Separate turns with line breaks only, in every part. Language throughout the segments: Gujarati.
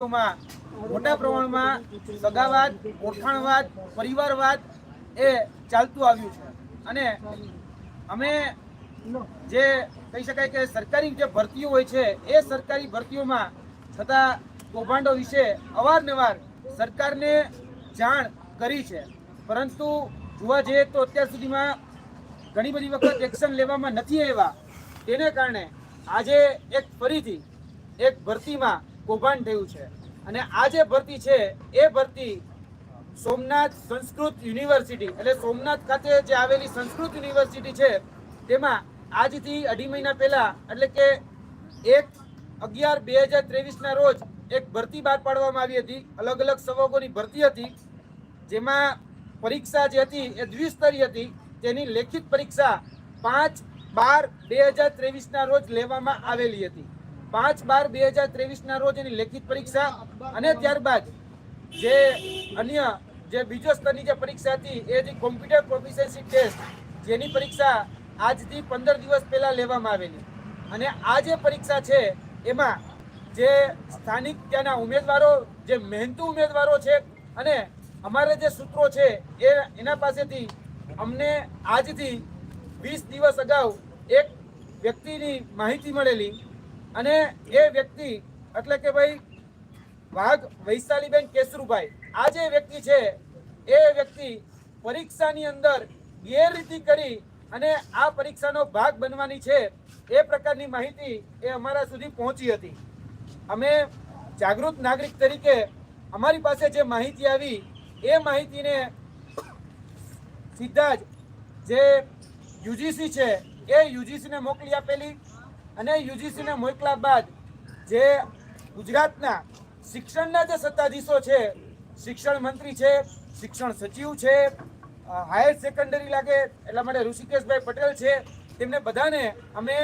મોટા પ્રમાણમાં સગાવાદ, ઓળખાણવાદ, પરિવારવાદ એ ચાલતું આવ્યું છે. અને અમે જે કહી શકાય કે સરકારી જે ભરતીઓ હોય છે, એ સરકારી ભરતીઓમાં થતા કૌભાંડો વિશે અવારનવાર સરકારને જાણ કરી છે. પરંતુ જોવા જઈએ તો અત્યાર સુધીમાં ઘણી બધી વખત એક્શન લેવામાં નથી આવ્યા. તેને કારણે આજે એક ફરીથી એક ભરતીમાં કૌભાંડ થયું છે. અને આ જે ભરતી છે, એ ભરતી સોમનાથ સંસ્કૃત યુનિવર્સિટી, એટલે સોમનાથ ખાતે જે આવેલી સંસ્કૃત યુનિવર્સિટી છે, તેમાં આજથી અઢી મહિના પહેલા, એટલે કે એક અગિયાર બે હજાર ત્રેવીસના રોજ એક ભરતી બહાર પાડવામાં આવી હતી. અલગ અલગ સંવર્ગોની ભરતી હતી, જેમાં પરીક્ષા જે હતી, એ દ્વિસ્તરીય હતી. તેની લેખિત પરીક્ષા પાંચ બાર બે હજાર ત્રેવીસના રોજ લેવામાં આવેલી હતી. પાંચ બાર બે હજાર ત્રેવીસના રોજ એની લેખિત પરીક્ષા અને ત્યારબાદ જે અન્ય જે બીજો સ્તરની જે પરીક્ષા હતી એ જે કોમ્પ્યુટર પ્રોફિશિયન્સી ટેસ્ટ, જેની પરીક્ષા આજથી પંદર દિવસ પહેલાં લેવામાં આવેલી. અને આ જે પરીક્ષા છે, એમાં જે સ્થાનિક ત્યાંના ઉમેદવારો, જે મહેનતુ ઉમેદવારો છે અને અમારે જે સૂત્રો છે, એ એના પાસેથી અમને આજથી વીસ દિવસ અગાઉ એક વ્યક્તિની માહિતી મળેલી. અને એ વ્યક્તિ, એટલે કે ભાઈ વાઘ વૈશાલીબેન કેસરુભાઈ, આ જે વ્યક્તિ છે, એ વ્યક્તિ પરીક્ષાની અંદર ગેરરીતિ કરી અને આ પરીક્ષાનો ભાગ બનવાની છે, એ પ્રકારની માહિતી એ અમારા સુધી પહોંચી હતી. અમે જાગૃત નાગરિક તરીકે અમારી પાસે જે માહિતી આવી, એ માહિતીને સીધા જ જે યુજીસી છે, એ યુજીસીને મોકલી આપેલી. અને યુજીસીને મોકલા બાદ જે ગુજરાતના શિક્ષણના જે સત્તાધીશો છે, શિક્ષણ મંત્રી છે, શિક્ષણ સચિવ છે હાયર સેકન્ડરી લાગે એટલા માટે ઋષિકેશભાઈ પટેલ છે, તેમને બધાને અમે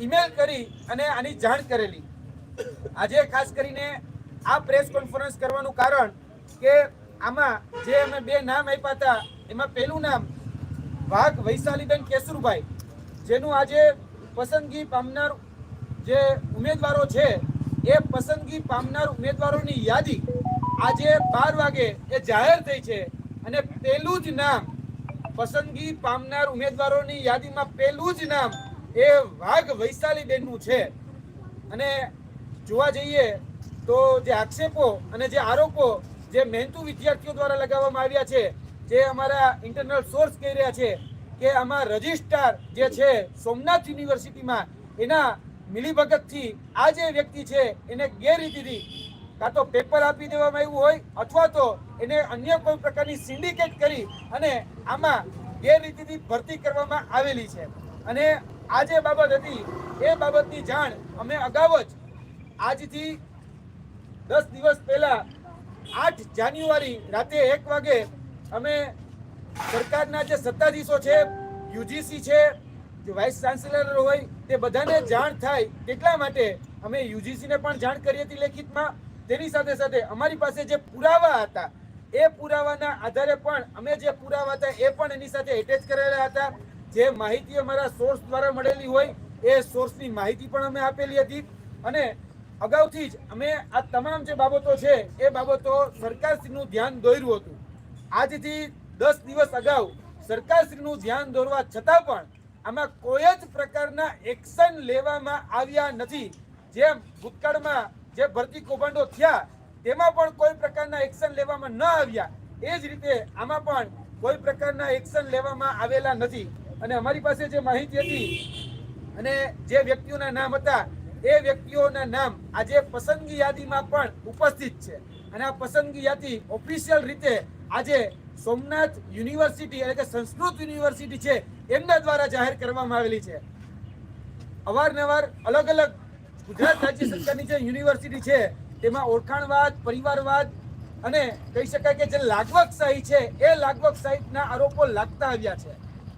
ઈમેલ કરી અને આની જાણ કરેલી. આજે ખાસ કરીને આ પ્રેસ કોન્ફરન્સ કરવાનું કારણ કે આમાં જે અમે બે નામ આપ્યા હતા, એમાં પહેલું નામ વાઘ વૈશાલીબેન કેસરુભાઈ, જેનું આજે પસંદગી પામનાર જે ઉમેદવારો છે, એ પસંદગી પામનાર ઉમેદવારોની યાદી આજે બાર વાગે એ જાહેર થઈ છે અને પહેલું જ નામ પસંદગી પામનાર ઉમેદવારોની યાદીમાં પહેલું જ નામ એ વાઘ વૈશાલીબેનનું છે. અને જોવા જઈએ તો જે આક્ષેપો અને જે આરોપો જે મહેનતુ વિદ્યાર્થીઓ દ્વારા લગાવવામાં આવ્યા છે, જે અમારા ઇન્ટરનલ સોર્સ કહી રહ્યા છે કે આમાં રજિસ્ટ્રાર જે છે સોમનાથ યુનિવર્સિટીમાં, એના મિલીભગતથી આ જે વ્યક્તિ છે, એને ગેરરીતિથી કાં તો પેપર આપી દેવામાં આવ્યું હોય અથવા તો એને અન્ય કોઈ પ્રકારની સિન્ડિકેટ કરી અને આમાં ગેરરીતિથી ભરતી કરવામાં આવેલી છે. અને આ જે બાબત હતી, એ બાબતની જાણ અમે અગાઉ જ આજથી દસ દિવસ પહેલા આઠ જાન્યુઆરી રાતે એક વાગે અમે સરકારના જે સત્તાધીશો છે, યુજીસી છે, જે વાઇસ ચાન્સેલર હોય, તે બધાને જાણ થાય તેટલા માટે અમે યુજીસીને પણ જાણ કરી હતી લેખિતમાં. તેની સાથે સાથે અમારી પાસે જે પુરાવા હતા, એ પુરાવાના આધારે પણ અમે જે પુરાવા હતા, એ પણ એની સાથે એટેચ કરેલા હતા. જે માહિતી અમારા સોર્સ દ્વારા મળેલી હોય, એ સોર્સની માહિતી પણ અમે આપેલી હતી. અને અગાઉથી જ અમે આ તમામ જે બાબતો છે, એ બાબતો સરકારશ્રીનું ધ્યાન દોર્યું હતું. આજથી દસ દિવસ અગાઉ સરકારશ્રીનું ધ્યાન દોરવા છતાં પણ આમાં કોઈ જ પ્રકારના એક્શન લેવામાં આવ્યા નથી. જેમ ભૂતકાળમાં જે ભરતી કૌભાંડો થયા, તેમાં પણ કોઈ પ્રકારના એક્શન લેવામાં ન આવ્યા. એ જ રીતે આમાં પણ કોઈ પ્રકારના એક્શન લેવામાં આવેલા નથી. અને અમારી પાસે જે માહિતી હતી અને જે વ્યક્તિઓના નામ હતા, એ વ્યક્તિઓના નામ આજે પસંદગી યાદીમાં પણ ઉપસ્થિત છે. અને આ પસંદગી યાદી ઓફિશિયલ રીતે આજે સોમનાથ યુનિવર્સિટી એટલે કે સંસ્કૃત યુનિવર્સિટી છે, એમના દ્વારા જાહેર કરવામાં આવેલી છે. અવારનવાર અલગ અલગ ગુજરાત રાજ્ય સરકારની જે યુનિવર્સિટી છે, તેમાં ઓળખાણવાદ, પરિવારવાદ અને કહી શકાય કે જે લાગવકશાહી છે, એ લાગવકશાહીના આરોપો લાગતા આવ્યા છે.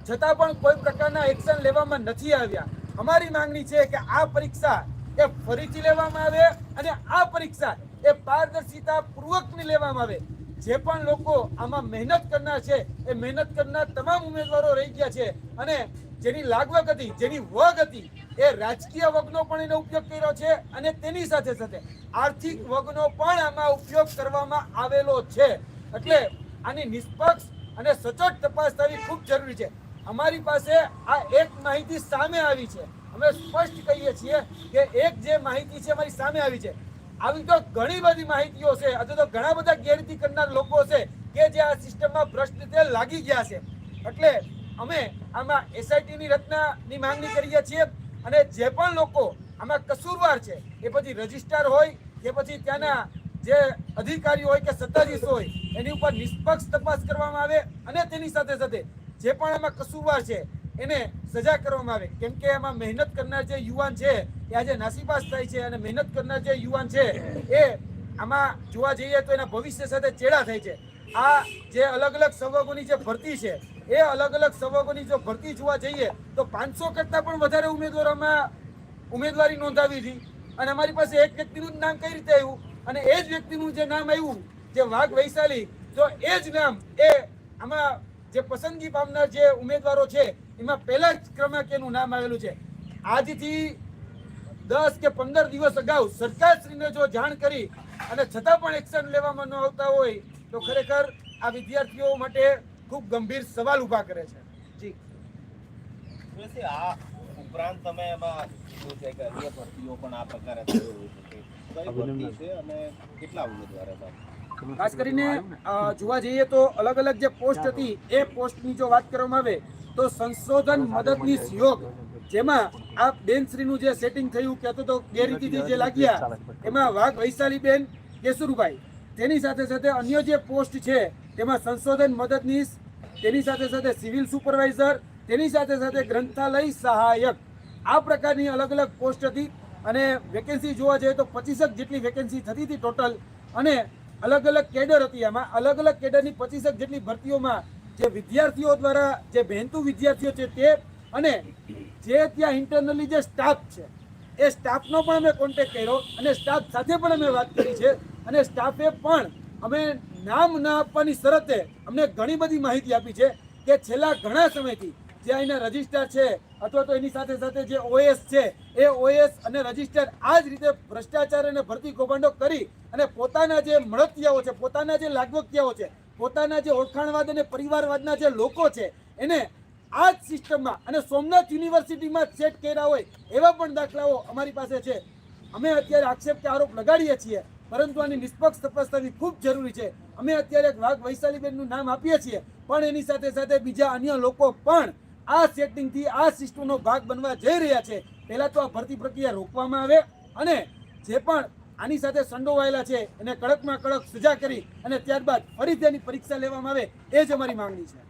છતાં પણ કોઈ પ્રકારના એક્શન લેવામાં નથી આવ્યા. અમારી માંગણી છે કે આ પરીક્ષા એ ફરીથી લેવામાં આવે અને આ પરીક્ષા એ પારદર્શિતા પૂર્વકની લેવામાં આવે. જે પણ લોકો આમાં મહેનત કરનાર છે, એ મહેનત કરનાર તમામ ઉમેદવારો રહી ગયા છે. અને જેની લાગવગ હતી, જેની વગ હતી, એ રાજકીય વગનો પણ એનો ઉપયોગ કર્યો છે અને તેની સાથે સાથે આર્થિક વગનો પણ આમાં ઉપયોગ કરવામાં આવેલો છે. એટલે આની નિષ્પક્ષ અને સચોટ તપાસ થવી ખૂબ જરૂરી છે. અમારી પાસે આ એક માહિતી સામે આવી છે. અમે સ્પષ્ટ કહીએ છીએ કે એક જે માહિતી છે, અમારી સામે આવી છે. આવી તો ઘણી બધી માહિતીઓ છે. અથવા તો ઘણા બધા ગેરરીતિ કરનાર લોકો છે કે જે આ સિસ્ટમમાં ભ્રષ્ટ રીતે લાગી ગયા છે. એટલે અમે આમાં એસઆઈટીની રચનાની માંગણી કરીએ છીએ અને જે પણ લોકો આમાં કસૂરવાર છે, એ પછી રજિસ્ટ્રાર હોય કે પછી ત્યાંના જે અધિકારીઓ હોય કે સત્તાધીશ હોય, એની ઉપર નિષ્પક્ષ તપાસ કરવામાં આવે અને તેની સાથે સાથે જે પણ આમાં કસૂરવાર છે, એને સજા કરવામાં આવે. કેમ કે એમાં મહેનત કરનાર જે યુવાન છે, એ આજે નાસીપાસ થાય છે અને મહેનત કરનાર જે યુવાન છે, એ આમાં જોવા જઈએ તો એના ભવિષ્ય સાથે ચેડા થાય છે. આ જે અલગ અલગ સંવર્ગોની જે ભરતી છે, એ અલગ અલગ સંવર્ગોની જો ભરતી જોવા જઈએ, તો પાંચસો કરતાં પણ વધારે ઉમેદવારોમાં ઉમેદવારી નોંધાવી હતી. અને અમારી પાસે એક વ્યક્તિનું જ નામ કઈ રીતે આવ્યું? અને એ જ વ્યક્તિનું જે નામ આવ્યું, જે વાઘ વૈશાલી, તો એ જ નામ એ આમાં જે પસંદગી પામનાર જે ઉમેદવારો છે એમાં પહેલા જ ક્રમાંકેનું નામ આવેલું છે. આજથી દસ કે પંદર દિવસ અગાઉ સરકારશ્રીને જો જાણ કરી અને છતાં પણ એક્શન લેવામાં ન આવતા હોય તો ખરેખર આ વિદ્યાર્થીઓ માટે ખૂબ ગંભીર સવાલ ઊભા કરે છે. જી.
આ ઉપરાંત તમે એમાં શું છે કે અન્ય ભરતીઓ પણ આ પ્રકારે થઈ હોય છે કઈ ભરતી છે અને કેટલા ઉમેદવાર હતા
ખાસ કરીને જોવા જઈએ તો અલગ અલગ જે પોસ્ટ હતી એ પોસ્ટની જો વાત કરવામાં આવે તો સંશોધન મદદનીશ યોગ જેમાં આ બેનશ્રીનું જે સેટિંગ થયું કે તો ગેરરીતિથી જે લાગ્યા એમાં વાઘ વૈશાલી બેન કેશુરભાઈ તેની સાથે સાથે અન્ય જે પોસ્ટ છે તેમાં સંશોધન મદદનીશ તેની સાથે સાથે સિવિલ સુપરવાઇઝર તેની સાથે સાથે ગ્રંથાલય સહાયક. આ પ્રકારની અલગ અલગ પોસ્ટ હતી અને વેકેન્સી જોવા જઈએ તો પચીસક જેટલી વેકેન્સી થતી હતી ટોટલ અને અલગ અલગ કેડર હતી એમાં અલગ અલગ કેડરની પચીસક જેટલી ભરતીઓમાં જે વિદ્યાર્થીઓ દ્વારા, જે મહેનતુ વિદ્યાર્થીઓ છે તે, અને જે ત્યાં ઇન્ટરનલી જે સ્ટાફ છે, એ સ્ટાફનો પણ અમે કોન્ટેક્ટ કર્યો અને સ્ટાફ સાથે પણ અમે વાત કરી છે. અને સ્ટાફે પણ અમે નામ ના આપવાની શરતે અમને ઘણી બધી માહિતી આપી છે કે છેલ્લા ઘણા સમયથી જે અહીંના રજિસ્ટર છે, અથવા તો એની સાથે સાથે જે ઓએસ છે, એ ઓએસ અને રજિસ્ટર આ જ રીતે ભ્રષ્ટાચાર અને ભરતી કૌભાંડો કરી અને પોતાના જે મળતિયાઓ છે, પોતાના જે લાગવક્તિયાઓ છે, પોતાના જે ઓળખાણવાદ અને પરિવારવાદના જે લોકો છે, એને આ જ સિસ્ટમમાં અને સોમનાથ યુનિવર્સિટીમાં સેટ કર્યા હોય એવા પણ દાખલાઓ અમારી પાસે છે. અમે અત્યારે આક્ષેપ કે આરોપ લગાડીએ છીએ, પરંતુ આની નિષ્પક્ષ તપાસ થવી ખૂબ જરૂરી છે. અમે અત્યારે વાઘ વૈશાલીબેનનું નામ આપીએ છીએ, પણ એની સાથે સાથે બીજા અન્ય લોકો પણ આ સેટિંગથી આ સિસ્ટમનો ભાગ બનવા જઈ રહ્યા છે. પહેલાં તો આ ભરતી પ્રક્રિયા રોકવામાં આવે અને જે પણ આની સાથે સંડોવાયેલા છે એને કડકમાં કડક સજા કરી અને ત્યારબાદ ફરી તેની પરીક્ષા લેવામાં આવે એ જ અમારી માંગણી છે.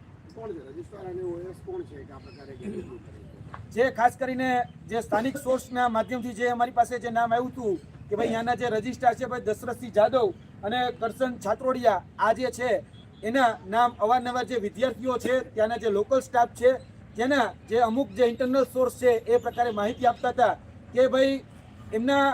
જે ખાસ કરીને જે સ્થાનિક સોર્સના માધ્યમથી જે અમારી પાસે જે નામ આવ્યું હતું કે ભાઈ આના જે રજિસ્ટ્રાર છે ભાઈ દશરથસિંહ જાદવ અને કરશન છાત્રોડિયા આ જે છે એના નામ અવારનવાર જે વિદ્યાર્થીઓ છે ત્યાંના જે લોકલ સ્ટાફ છે તેના જે અમુક જે ઇન્ટરનલ સોર્સ છે એ પ્રકારે માહિતી આપતા હતા કે ભાઈ એમના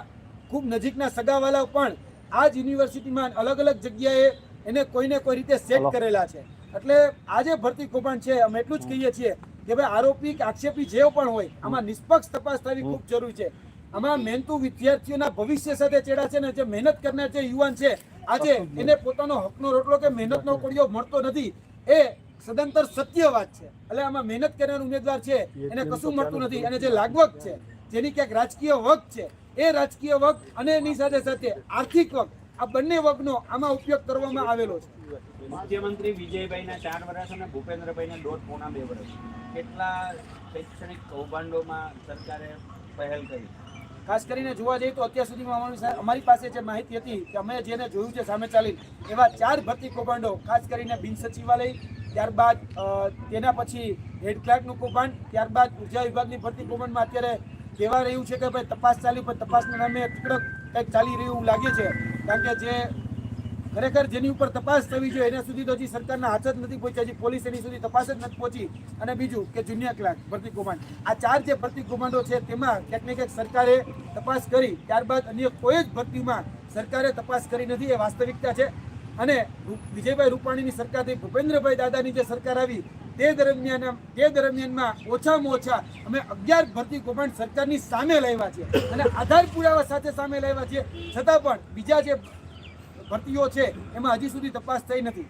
ખૂબ નજીકના સગાવાલાઓ પણ આ જ યુનિવર્સિટીમાં અલગ અલગ જગ્યાએ એને કોઈને કોઈ રીતે સેટ કરેલા છે. એટલે આ જે ભરતી કૌભાંડ છે અમે એટલું જ કહીએ છીએ કે ભાઈ આરોપી કે આક્ષેપી જે પણ હોય આમાં નિષ્પક્ષ તપાસ થવી ખૂબ જરૂરી છે. આમાં મહેનતુ વિદ્યાર્થીઓના ભવિષ્ય સાથે ચેડા છે ને જે મહેનત કરનાર જે યુવાન છે આજે એને પોતાનો હકનો રોટલો કે મહેનતનો કોળિયો મળતો નથી એ સદંતર સત્ય વાત છે. એટલે આમાં મહેનત કરનાર ઉમેદવાર છે એને કશું મળતું નથી. અને જે લાગવક છે જેની ક્યાંક રાજકીય વક છે એ રાજકીય વક અને એની સાથે સાથે આર્થિક વક આ બંને વગનો આમાં ઉપયોગ કરવામાં આવેલો છે.
મુખ્યમંત્રી વિજયભાઈના ચાર વર્ષ અને ભૂપેન્દ્રભાઈના દોઢ પોણા બે વર્ષ. કેટલા શૈક્ષણિક કૌભાંડોમાં સરકારે પહેલ કરી?
ખાસ કરીને જોવા જઈએ તો અત્યાર સુધીમાં અમારી અમારી પાસે જે માહિતી હતી કે અમે જેને જોયું છે સામે ચાલી એવા ચાર ભરતી કૌભાંડો ખાસ કરીને બિન સચિવાલય ત્યારબાદ તેના પછી હેડ ક્લાર્કનું કૌભાંડ, ત્યારબાદ ઊર્જા વિભાગની ભરતી કૌભાંડમાં અત્યારે કહેવા રહ્યું છે કે ભાઈ તપાસ ચાલી, પણ તપાસના નામે તીકડક કંઈક ચાલી રહ્યું એવું લાગે છે. કારણ કે જે ખરેખર જેની ઉપર તપાસ થવી જોઈએ, એના સુધી તો હજી સરકારના હાથ જ નથી પહોંચ્યા, હજી પોલીસ એની સુધી તપાસ જ નથી પહોંચી. અને બીજું કે જુનિયર ક્લાર્ક ભરતી કૌભાંડ. આ ચાર જે ભરતી કૌભાંડો છે, તેમાં ક્યાંક ને ક્યાંક સરકારે તપાસ કરી, ત્યારબાદ અન્ય કોઈ જ ભરતીમાં સરકારે તપાસ કરી નથી, એ વાસ્તવિકતા છે. અને વિજયભાઈ રૂપાણીની સરકારથી ભૂપેન્દ્રભાઈ દાદાની જે સરકાર આવી, તે દરમિયાન તે દરમિયાનમાં ઓછામાં ઓછા અમે અગિયાર ભરતી કૌભાંડ સરકારની સામે લાવ્યા છે. અને આધાર પુરાવા સાથે સામે લાવ્યા છે. છતાં પણ બીજા જે ભરતીઓ છે, એમાં હજી સુધી તપાસ થઈ નથી.